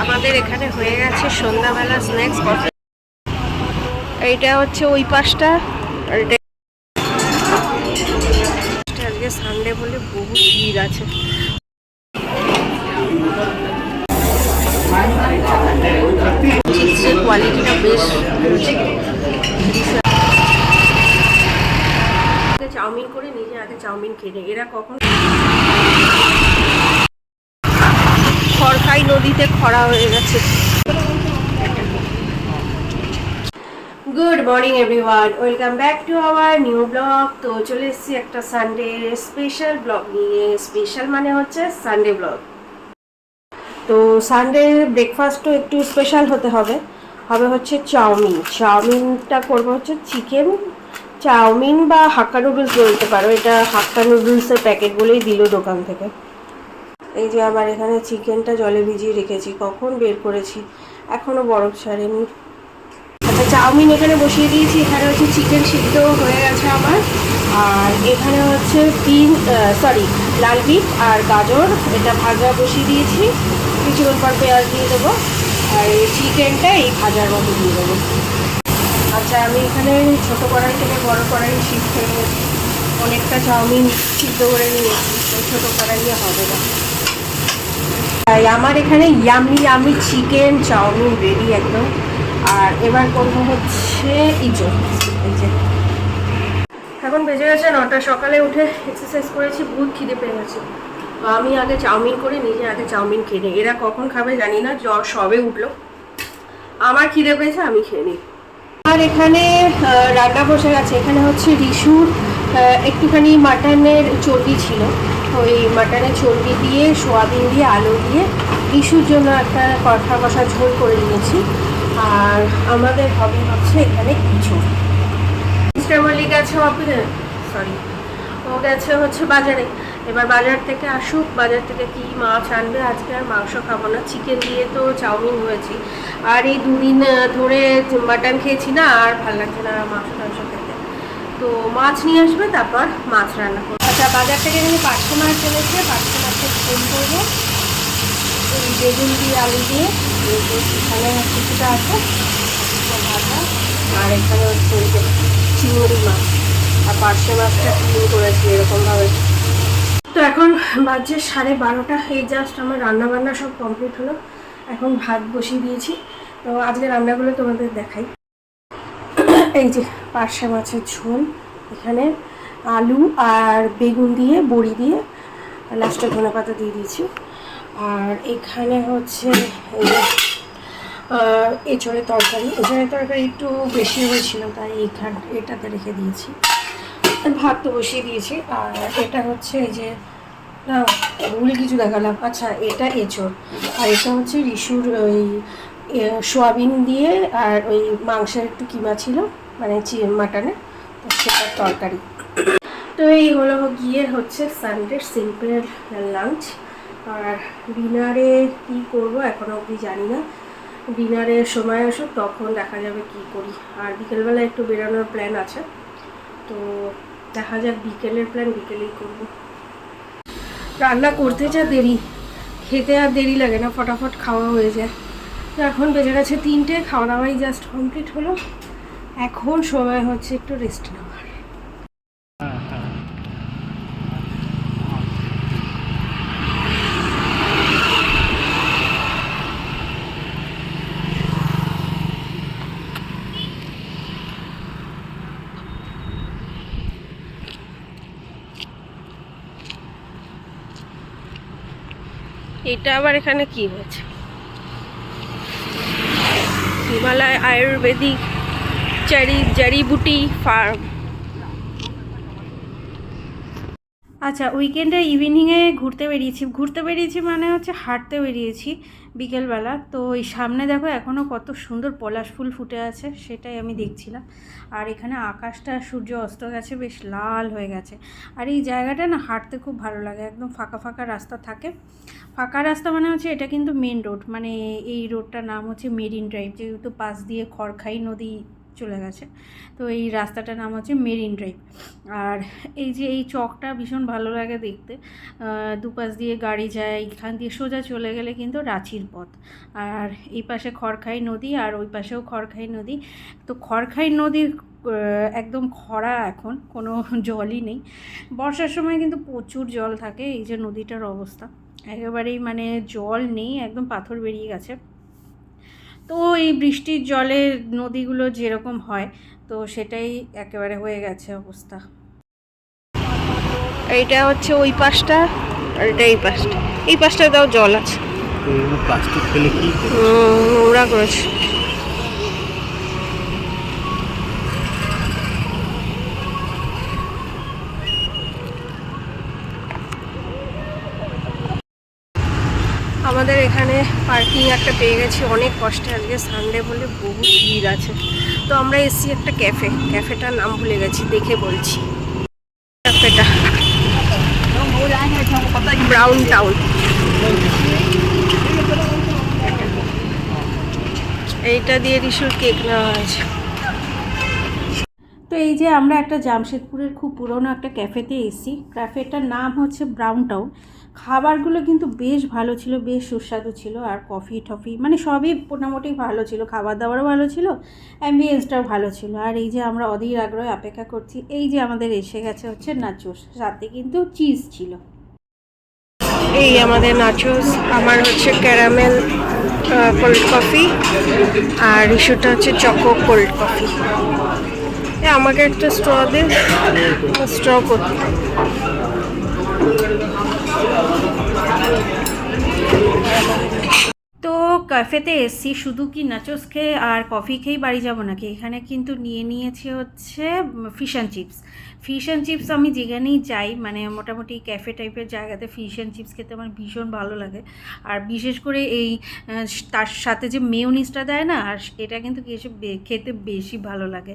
আমাদের এখানে হয়ে গেছে সন্ধ্যাবেলা স্ন্যাক্স কফি এইটা হচ্ছে ওই পাশটা। আজকে সানডে বলে বহু ভিড় আছে। বেশ চাউমিন করে নিজে আগে চাউমিন খেয়ে। এরা কখন খড়খাই নদীতে খরা হয়ে গেছে। Good morning everyone welcome back to our new blog তো চলে এসেছি একটা সানডে স্পেশাল ব্লগ নিয়ে। স্পেশাল মানে হচ্ছে সানডে ব্লগ তো সানডে ব্রেকফাস্টও একটু স্পেশাল হতে হবে। হবে হচ্ছে চাউমিন। চাউমিনটা করব হচ্ছে চিকেন চাউমিন বা হাক্কা নুডলস বলতে পারো। এটা হাক্কা নুডলসের প্যাকেট বলেই দিল দোকান থেকে। এই যে আবার এখানে চিকেনটা জলে ভিজিয়ে রেখেছি, কখন বের করেছি? এখনও বরফ ছাড়েনি। আচ্ছা চাউমিন এখানে বসিয়ে দিয়েছি, এখানে হচ্ছে চিকেন সিদ্ধ হয়ে গেছে আমার। আর এখানে হচ্ছে বিন সরি লাল বিট আর গাজর, এটা ভাজা বসিয়ে দিয়েছি। কিছুক্ষণ পর পেঁয়াজ দিয়ে দেবো। আর এই চিকেনটা এই ভাজার মধ্যে দিয়ে দেবো। আচ্ছা আমি এখানে ছোটো কড়াই থেকে বড় কড়াই হয়ে অনেকটা চাউমিন সিদ্ধ করে নিয়েছি ছোটো কড়াইয়ে হবে না। তাই আমার এখানে yummy yummy chicken chowmein ready একদম। আর এবার করব হচ্ছে ইজো এই যে। এখন বেজে গেছে নটা, সকালে উঠে এক্সারসাইজ করেছি বহুত খিদে পেয়ে গেছে। তো আমি আগে চাউমিন করে, নিজে আগে চাউমিন খেয়ে নিই। এরা কখন খাবে জানি না, জ্বর সবে উঠল। আমার খিদে পেয়েছে, আমি খেয়ে নিই। আর এখানে রান্না বসে গেছে। এখানে হচ্ছে রিসুর একটুখানি মাটনের চর্বি ছিল। ওই মাটনের চর্বি দিয়ে, সোয়াবিন দিয়ে, আলু দিয়ে রিসুর জন্য একটা কষা কষা ঝোল করে নিয়েছি। আর আমাদের হবে হচ্ছে এখানে কিছু মিস্টার মল্লিক গেছে সরি ও গেছে হচ্ছে বাজারে। এবার বাজার থেকে আসুক, বাজার থেকে কি মাছ আনবে, আজকে আর মাংস খাব না। চিকেন দিয়ে তো চাউমিন হয়েছি। আর এই দুদিন ধরে মাটন খেয়েছি না, আর ভালো লাগছে না মাংস টাংস খেতে। তো মাছ নিয়ে আসবে, তারপর মাছ রান্না করব। আচ্ছা বাজার থেকে এখানে পাঁচশো মাছ এনেছে, পাঁচশো মাছের ঝোল করব। বেগুন দিয়ে আলু দিয়ে এখানে কিছুটা আছে আর এখানে হচ্ছে যে চিংড়ি মাছ, আর পার্শে মাছটা ক্লিন করেছি, এরকমভাবে। তো এখন বাজছে সাড়ে বারোটা, এই জাস্ট আমার রান্না বান্না সব কমপ্লিট হলো। এখন ভাত বসিয়ে দিয়েছি, তো আজকে রান্নাগুলো তোমাদের দেখাই। এই যে পার্শে মাছের ঝোল, এখানে আলু আর বেগুন দিয়ে, বড়ি দিয়ে লাস্টে ধনে পাতা দিয়ে দিয়েছি। আর এখানে হচ্ছে এঁচড়ের তরকারি। এঁচড়ের তরকারি একটু বেশি হয়েছিল, তাই এইখান এটাতে রেখে দিয়েছি। ভাত তো বসিয়ে দিয়েছি। আর এটা হচ্ছে এই যে, না, ভুল কিছু দেখালাম। আচ্ছা এটা এঁচড়। আর এটা হচ্ছে রিসুর ওই সোয়াবিন দিয়ে আর ওই মাংসের একটু কিমা ছিল মানে মাটনে সেটার তরকারি। তো এই হলো গিয়ে হচ্ছে সানডে সিম্পল লাঞ্চ আর ডিনারে কি করব এখনও অবধি জানি না। ডিনারের সময় আসুক, তখন দেখা যাবে কি করি। আর বিকেলবেলা একটু বেরোনোর প্ল্যান আছে। তো দেখা যাক বিকেলের প্ল্যান বিকেলেই করব। রান্না করতে যা দেরি। খেতে আর দেরি লাগে না, ফটাফট খাওয়া হয়ে যায়। তো এখন বেজে গেছে তিনটে, খাওয়া দাওয়াই জাস্ট কমপ্লিট হলো। এখন সময় হচ্ছে একটু রেস্ট নেওয়ার এটা আবার এখানে কি হয়েছে? হিমালয় আয়ুর্বেদিক চারি জারিবুটি ফার্ম। আচ্ছা উইকেন্ডে ইভিনিংয়ে ঘুরতে বেরিয়েছি। ঘুরতে বেরিয়েছি মানে হচ্ছে হাঁটতে বেরিয়েছি বিকেলবেলা। তো এই সামনে দেখো এখনও কত সুন্দর পলাশ ফুল ফুটে আছে, সেটাই আমি দেখছিলাম। আর এখানে আকাশটা, সূর্য অস্ত গেছে, বেশ লাল হয়ে গেছে। আর এই জায়গাটা না হাঁটতে খুব ভালো লাগে, একদম ফাঁকা ফাঁকা রাস্তা থাকে। ফাঁকা রাস্তা মানে হচ্ছে এটা কিন্তু মেন রোড মানে এই রোডটার নাম হচ্ছে মেরিন ড্রাইভ যেহেতু পাশ দিয়ে খড়খাই নদী চলে গেছে। তো এই রাস্তাটার নাম হচ্ছে মেরিন ড্রাইভ। আর এই যে এই চকটা ভীষণ ভালো লাগে দেখতে। দুপাশ দিয়ে গাড়ি যায়, এখান দিয়ে সোজা চলে গেলে কিন্তু রাঁচির পথ। আর এই পাশে খড়খাই নদী আর ওই পাশেও খড়খাই নদী। তো খড়খাই নদীর একদম খরা এখন, কোনো জলই নেই। বর্ষার সময় কিন্তু প্রচুর জল থাকে, এই যে নদীটার অবস্থা। একেবারেই মানে জল নেই, একদম পাথর বেরিয়ে গেছে। তো এই বৃষ্টির জলে নদীগুলো যেরকম হয় তো সেটাই একেবারে হয়ে গেছে অবস্থা। এইটা হচ্ছে ওই পাশটা আর এটা এই পাশটা। এই পাশটা তাও জল আছে। প্লাস্টিক ফেলে কি করবে? উম, নোংরা করেছে। আমাদের এখানে পার্কিং একটা পেয়ে গেছি, অনেক কষ্টে আজকে সানডে বলে বহু ভিড় আছে। তো আমরা এসছি একটা ক্যাফে, ক্যাফেটার নাম ভুলে গেছি, দেখে বলছি। ক্যাফেটা। ব্রাউন টাউন এইটা দিয়ে রিসুর কেক নেওয়া হয়েছে। তো এই যে আমরা একটা জামশেদপুরের খুব পুরনো একটা ক্যাফেতে এসেছি। ক্যাফেটার নাম হচ্ছে ব্রাউন টাউন খাবারগুলো কিন্তু বেশ ভালো ছিল, বেশ সুস্বাদু ছিল আর কফি টফি মানে সবই মোটামুটি ভালো ছিল, খাবার দাবারও ভালো ছিল অ্যাম্বিয়েন্সটাও ভালো ছিল। আর এই যে আমরা অধীর আগ্রহে অপেক্ষা করছি, এই যে আমাদের এসে গেছে হচ্ছে নাচোস সাথে কিন্তু চিজ ছিল। এই আমাদের নাচোস আমার হচ্ছে ক্যারামেল কোল্ড কফি আর রিসুটা হচ্ছে চকো কোল্ড কফি আমাকে একটা স্ট্র দে স্ট্র করতে। তো ক্যাফেতে এসছি শুধু কি নাচোস খেয়ে আর কফি খেয়েই বাড়ি যাব নাকি? এখানে কিন্তু নিয়ে নিয়েছি হচ্ছে fish and chips fish and chips আমি যেখানেই যাই মানে মোটামুটি ক্যাফে টাইপের জায়গাতে ফিশ অ্যান্ড চিপস খেতে আমার ভীষণ ভালো লাগে। আর বিশেষ করে এই তার সাথে যে মেয়নিসটা দেয় না, আর এটা কিন্তু বে- খেতে বেশি ভালো লাগে।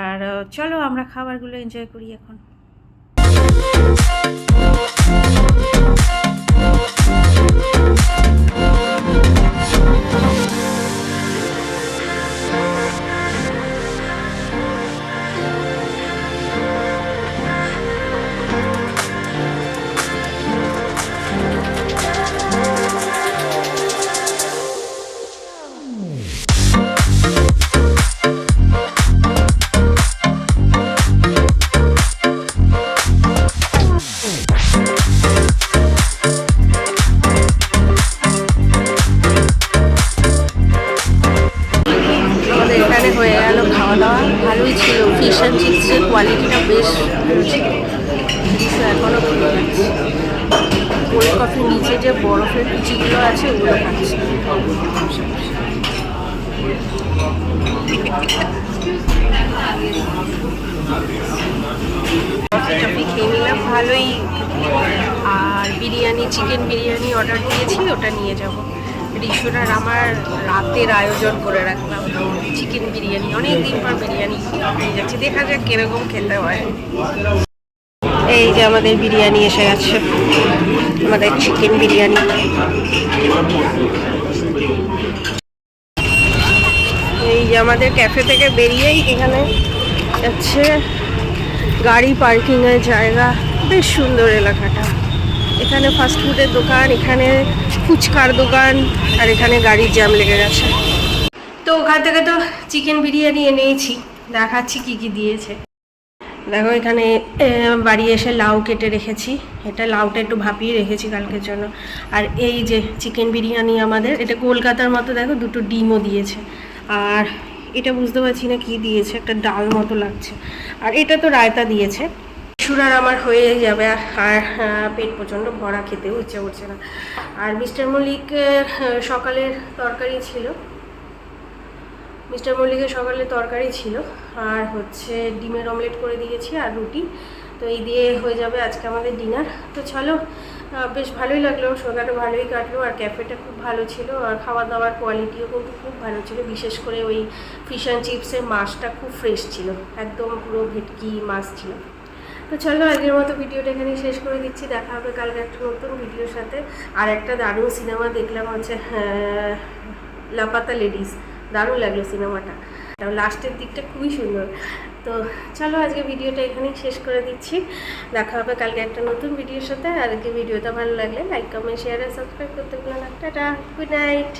আর চলো আমরা খাবারগুলো এনজয় করি এখন। আমাদের ভালোই ছিল ফিশ অ্যান্ড চিপসের কোয়ালিটিটা বেশ এখনও কোল্ড কফির নিচে যে বরফের কুচিগুলো আছে, ওগুলো খেয়ে নিলাম, ভালোই। আর বিরিয়ানি চিকেন বিরিয়ানি অর্ডার দিয়েছি, ওটা নিয়ে যাব। রিসুর আমার রাতের আয়োজন করে রাখলাম। চিকেন বিরিয়ানি, অনেক দিন পর বিরিয়ানি খেয়ে যাচ্ছি। দেখা যাক কীরকম খেতে হয়। এই যে আমাদের বিরিয়ানি এসে গেছে। আমাদের চিকেন বিরিয়ানি। এই যে আমাদের ক্যাফে থেকে বেরিয়েই এখানে যাচ্ছে। গাড়ি পার্কিংয়ের জায়গা। বেশ সুন্দর এলাকাটা। এখানে ফাস্টফুডের দোকান, এখানে ফুচকার দোকান, আর এখানে গাড়ির জ্যাম লেগে গেছে। তো ওখান থেকে তো চিকেন বিরিয়ানি এনেছি দেখাচ্ছি কি কি দিয়েছে। দেখো এখানে বাড়ি এসে লাউ কেটে রেখেছি। এটা লাউটা একটু ভাপিয়ে রেখেছি কালকের জন্য। আর এই যে চিকেন বিরিয়ানি আমাদের, এটা কলকাতার মতো দেখো, দুটো ডিমও দিয়েছে। আর এটা বুঝতে পারছি না কি দিয়েছে, একটা ডাল মতো লাগছে। আর এটা তো রায়তা দিয়েছে। সুরার আমার হয়ে যাবে আর পেট প্রচণ্ড ভরা খেতেও ইচ্ছে করছে না। আর মিস্টার মল্লিক সকালের তরকারি ছিল। মিস্টার মল্লিকের সকালে তরকারি ছিল। আর হচ্ছে ডিমের অমলেট করে দিয়েছি আর রুটি। তো এই দিয়ে হয়ে যাবে আজকে আমাদের ডিনার। তো চলো বেশ ভালোই লাগল সন্ধ্যাটা ভালোই কাটলো আর ক্যাফেটা খুব ভালো ছিল আর খাওয়া দাওয়ার কোয়ালিটিও কিন্তু খুব ভালো ছিল। বিশেষ করে ওই ফিশ অ্যান্ড চিপসের মাছটা খুব ফ্রেশ ছিল, একদম পুরো ভেটকি মাছ ছিল। তো চলো, আজকের মতো ভিডিওটা এখানেই শেষ করে দিচ্ছি। দেখা হবে কালকে একটা নতুন ভিডিওর সাথে। আর একটা দারুণ সিনেমা দেখলাম হচ্ছে লাপাতা লেডিস। দারুণ লাগল সিনেমাটা। লাস্টের দিকটা খুবই সুন্দর। তো চলো, আজকে ভিডিওটা এখানেই শেষ করে দিচ্ছি। দেখা হবে কালকে একটা নতুন ভিডিওর সাথে। আর আজকে ভিডিওটা ভালো লাগলে লাইক কমেন্ট শেয়ার আর সাবস্ক্রাইব করতে ভুলো না। Tata good night